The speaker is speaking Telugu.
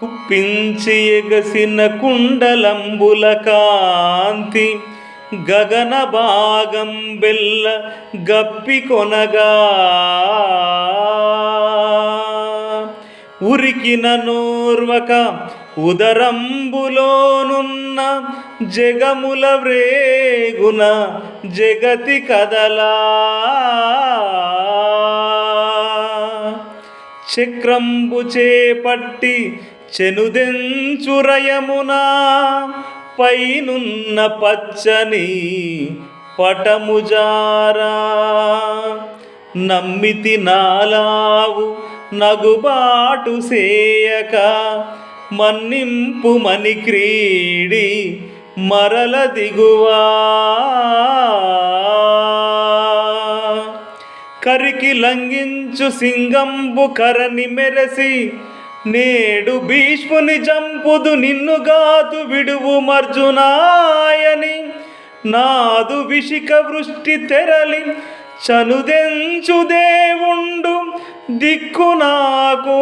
కుప్పించి ఎగసిన కుండలంబుల కాంతి గగన భాగం బెల్ల గప్పి కొనగా. ఉరికిన నోర్వక ఉదరంబులోనున్న జగముల వ్రేగున జగతి కదలా. చక్రంబు చేపట్టి చెనుదెంచురయమునా పైనున్న పచ్చని పటముజారా నమ్మితి నాలావు నగుబాటు సేయక మన్నింపు మని క్రీడి మరల దిగువా. కరికి లంఘించు సింగంబు కరని మెరసి నేడు భీష్ముని జంపుదు నిన్నుగాదు విడువు మర్జునాయని. నాదు విషిక వృష్టి తెరలి చనుదెంచు దేవుండు. దిక్కు నాకు